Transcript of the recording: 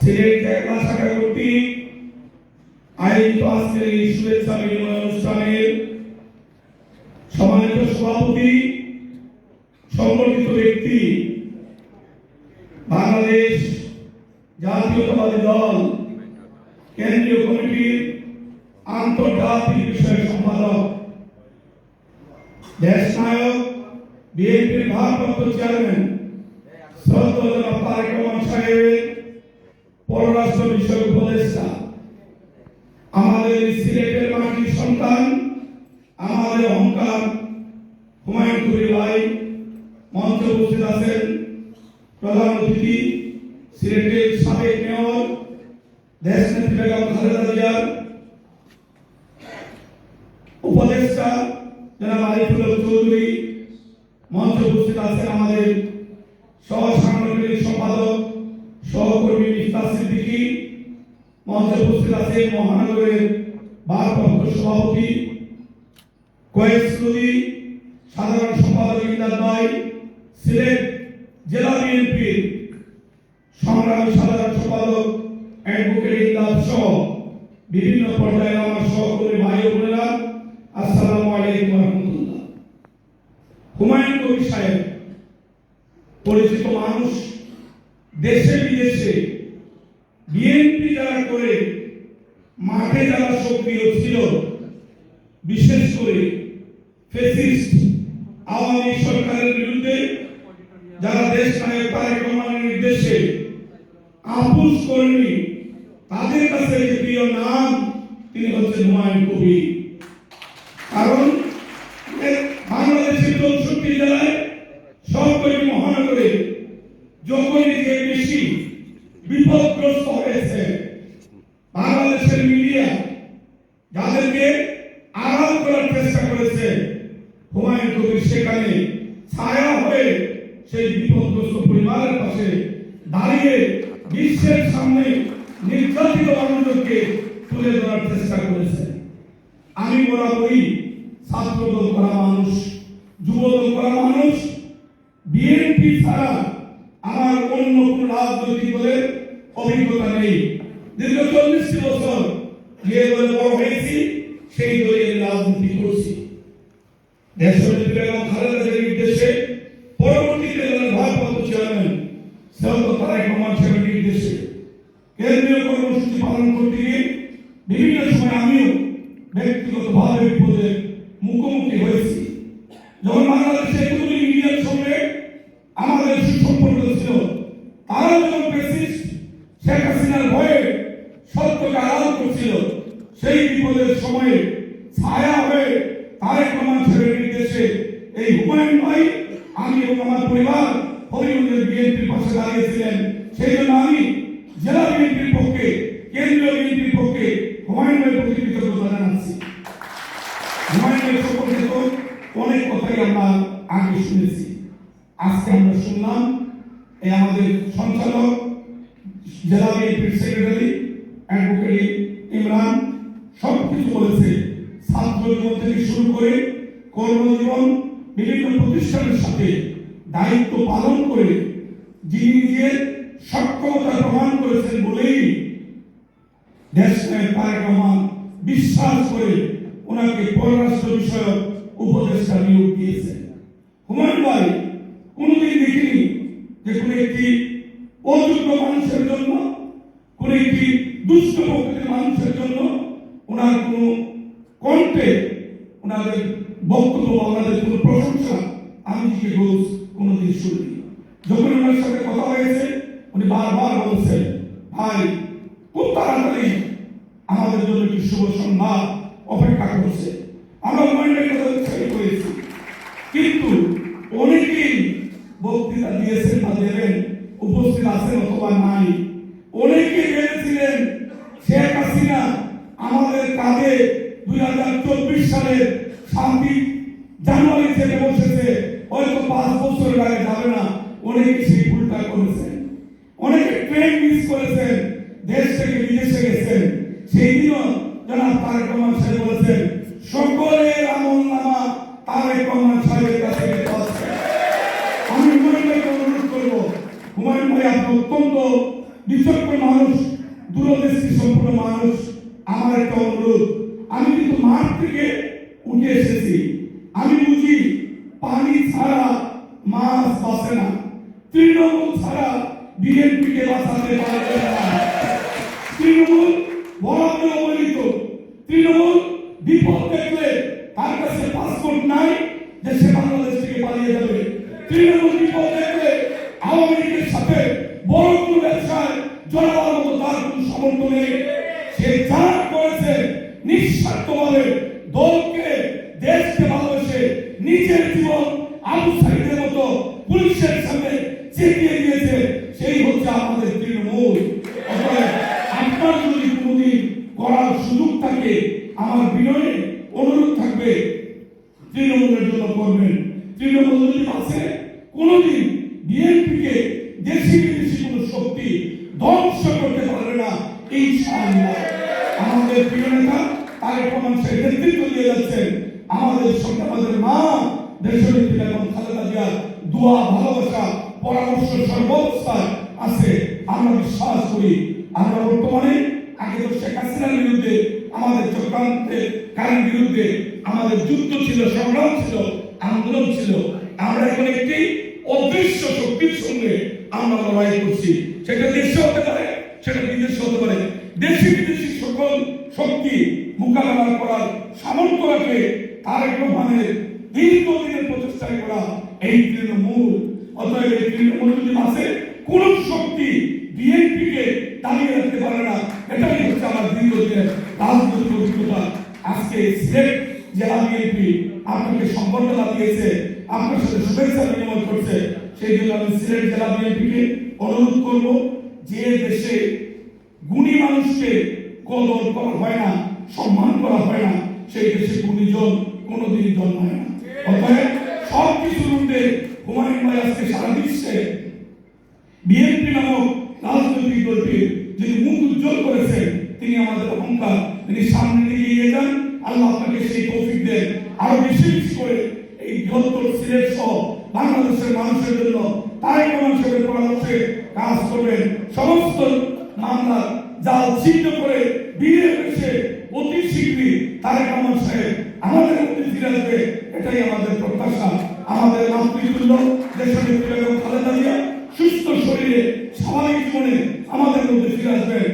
সিলেট জেলা শাখা কর্তৃক আয়োজিত আজকের এই শুভেচ্ছা বিনিময় অনুষ্ঠানের সম্মানিত সভাপতি সংগঠিত ব্যক্তি, বাংলাদেশ জাতীয়তাবাদী দল, কেন্দ্রীয় কমিটির আন্তর্জাতিক বিষয় সম্পাদক, দেশ নায়ক, বিএনপির ভারপ্রাপ্ত চেয়ারম্যান জনাব তারেক রহমান পররাষ্ট্র বিষয়ক উপদেষ্টা আমাদের সিলেটের মাটির সন্তান আমাদের অহংকার হুমায়ুন কবির ভাই মঞ্চে উপস্থিত আছেন প্রধান অতিথি সিলেটের সাবেক মেয়র দেশনেত্রী বেগম খালেদা জিয়ার উপদেষ্টা জনাব আরিফুল চৌধুরী মঞ্চে উপস্থিত আছেন আমাদের সহ সাংগঠনিক সম্পাদক, সহকর্মী মিফতা সিদ্দিকী, মঞ্চে উপস্থিত আছেন মহানগরের ভারপ্রাপ্ত সভাপতি কয়েক সাধারণ সম্পাদক ইন্দার ভাই, সিলেট জেলা বিএনপির সংগ্রামী সাধারণ সম্পাদক, অ্যাডভোকেট ইন্দার সহ বিভিন্ন পর্যায়ে আমার সহকর্মী ভাই বোনেরা, আসসালামু আলাইকুম রহমতুল্লাহ। হুমায়ুন কবির সাহেব পরিচিত মানুষ দেশে বিদেশে বিএনপি যারা করে, মাঠে যারা সক্রিয় ছিল, বিশেষ করে ফেসিস্ট, আওয়ামী সরকারের বিরুদ্ধে যারা দেশ নায়ক তারেক রহমানের নির্দেশে আপুস করেনি, তাদের কাছে যে প্রিয় নাম, তিনি হচ্ছেন হুমায়ুন কবি কারণ বাংলাদেশের চৌষট্টি জেলায় সবকটি মহানগরে যখনই যে বেশি বিপদগ্রস্ত হয়েছে বাংলাদেশের মিডিয়া যাদেরকে আড়াল করার চেষ্টা করেছে হুমায়ুন কবির সেখানে ছায়া হয়ে সেই বিপদগ্রস্ত পরিবারের পাশে দাঁড়িয়ে বিশ্বের সামনে নির্যাতিত মানুষকে তুলে ধরার চেষ্টা করেছে। আমি বরাবরই ছাত্রদল করা মানুষ যুবদল করা মানুষ, বিএনপি ছাড়া আমার অন্য কোন রাজনৈতিক দলের অভিজ্ঞতা নেই। দীর্ঘ চল্লিশটি বছর যে দলে বড় হয়েছি, সেই দলে রাজনীতি করছি। দেশের বেগম খালেদা জিয়ার নির্দেশে পরবর্তীতে দলের ভারপ্রাপ্ত চেয়ারম্যান সৈয়দ তারেক রহমান সাহেবের নির্দেশে কেন্দ্রীয় কর্মসূচি পালন করতে গিয়ে বিভিন্ন সময় আমিও ব্যক্তিগতভাবে বিপদের মুখোমুখি হয়েছি। যখন বাংলাদেশে মিডিয়ার সঙ্গে আমাদের সুসম্পর্ক ছিল তারা যখন প্রেসিস্ট শেখ হাসিনার ভয়ে সত্যকে আড়াল করছিল, সেই বিপদের সময়ে ছায়া হয়ে তারেক রহমান সাহেবের নির্দেশে এই হুমায়ুন ভাই, আমি এবং আমার পরিবার হরিগঞ্জের বিএনপির পাশে দাঁড়িয়েছিলেন। সেই জন্য আমি জেলা বিএনপির পক্ষে কেন্দ্রীয় বিএনপির পক্ষে হুমায়ুন ভাইয়ের প্রতি কৃতজ্ঞতা জানাচ্ছি হুমায়ুনের সম্পর্কে তো অনেক কথাই আমরা আগে শুনেছি আজকে আমরা শুনলাম এই আমাদের সঞ্চালক, জেলা বিএনপির সেক্রেটারি, অ্যাডভোকেট ইমরান সব কিছু বলেছে। ছাত্র জীবন থেকে শুরু করে কর্মজীবন, বিভিন্ন প্রতিষ্ঠানের সাথে দায়িত্ব পালন করে যিনি নিজের সক্ষমতা প্রমাণ করেছেন বলেই রহমান বিশ্বাস করে ওনাকে পররাষ্ট্র বিষয়ক উপদেষ্টা নিয়োগ দিয়েছেন। হুমায়ুন ভাই দেখিনি যে কোনো একটি অযোগ্য মানুষের জন্য, কোন একটি দুষ্ট প্রকৃতির মানুষের জন্য ওনার কোনো কণ্ঠে, ওনাদের বক্তব্য বা ওনাদের কোনো প্রশংসা আমি যে রোজ কোনোদিন শুনিনি। যখন ওনার সাথে কথা হয়েছে, উনি বারবার বলছেন, ভাই, খুব তাড়াতাড়ি আমাদের জন্য একটি শুভ সংবাদ অপেক্ষা করছে আমরা মনের কথা উৎসাহিত হয়েছি কিন্তু অনেকেই বক্তৃতা দিয়েছেন বা দেবেন উপস্থিত আছেন অথবা নাই অনেকে ভেবেছিলেন শেখ হাসিনা আমাদের কাঁধে দুই হাজার চব্বিশ সালের শান্তি জানুয়ারি থেকে বসেছে। হয়তো পাঁচ বছরের আগে যাবে না। অনেকে সেই ভুলটা করেছেন। অনেকে ট্রেন মিস করেছেন। দেশ থেকে বিদেশে গেছেন। সেই দিনও যারা তারেক রহমান সাহেব বলেছেন এসেছি। আমি বুঝি পানি ছাড়া মাছ বাঁচে না। তৃণমূল ছাড়া বিএনপিকে বাঁচাতে পারবে না। তৃণমূল বরাবর অবহেলিত। তৃণমূল বিপদ দেখলে তার কাছে পাসপোর্ট নাই। নিজের জীবন আবু সাইদের মতো পুলিশের সামনে চেপিয়ে দিয়েছে, সেই হচ্ছে আমাদের তৃণমূল। আপনার যদি কোনোদিন করার সুযোগ থাকে, আমার বিনয়ে অনুরোধ থাকবে, তৃণমূলের জন্য করবেন। তৃণমূল যদি আছে, কোনোদিন বিএনপিকে দেশি বিদেশি কোনো শক্তি ধ্বংস করতে পারবে না, এই আমাদের প্রিয় নেতা, তারেক রহমান সাহেব নেতৃত্ব দিয়ে যাচ্ছেন। আমাদের আমাদের মা দেশনেত্রী বেগম খালেদা জিয়ার দোয়া, ভালোবাসা, পরামর্শ সর্বাবস্থায় আছে। আমরা বিশ্বাস করি, আমরা বর্তমানে, আগে তো শেখ হাসিনার বিরুদ্ধে, আমাদের চক্রান্তের কারণ বিরুদ্ধে আমাদের যুদ্ধ ছিল, সংগ্রাম ছিল, আন্দোলন ছিল। আমরা এখন একটি অদৃশ্য শক্তির সঙ্গে আমরা লড়াই করছি। সেটা দেশে হতে পারে, সেটা বিদেশে হতে পারে। দেশি বিদেশি সকল শক্তি মোকাবেলা করার সামর্থ্য রাখে তারেক রহমানের দীর্ঘদিনের প্রচেষ্টায় করা এই তৃণমূল। অতএব তৃণমূল যদি কোন শক্তি বিএনপিকে দাঁড়িয়ে রাখতে পারে না, এটাই হচ্ছে আমার দীর্ঘদিনের রাজনৈতিক অভিজ্ঞতা। আজকে সিলেট জেলা বিএনপি আপনাকে সম্বর্ধনা দিয়েছে, আপনার সাথে শুভেচ্ছা বিনিময় করছে, সেই জন্য আমি সিলেট জেলা বিএনপিকে অনুরোধ করব, যে দেশে গুণী মানুষকে কদর করা হয় না, সম্মান করা হয় না, সেই দেশে গুণীজন কোনোদিন জন্মায় না। অতএব কিছুর হুমায়ুন ভাই আজকে সারা বিশ্বে বিএনপি নামক রাজনৈতিক দলটির যিনি মুখ উজ্জ্বল করেছেন তিনি আমাদের অহংকার তিনি সামনে দিকে এগিয়ে যান। আল্লাহ আপনাকে সেই তৌফিক দেন। আরও বেশি বেশি করে এই বৃহত্তর সিলেট সহ বাংলাদেশের মানুষের জন্য তাই মানুষের পরামর্শে কাজ করবেন। সমস্ত মামলা জাল ছিন্ন করে বিয়ে এসে অতি শীঘ্রই তারেক রহমান সাহেব আমাদের মধ্যে ফিরে আসবে এটাই আমাদের প্রত্যাশা আমাদের মাতৃতুল্য দেশের বেগম খালেদা জিয়া সুস্থ শরীরে স্বাভাবিক জীবনে আমাদের মধ্যে ফিরে আসবেন।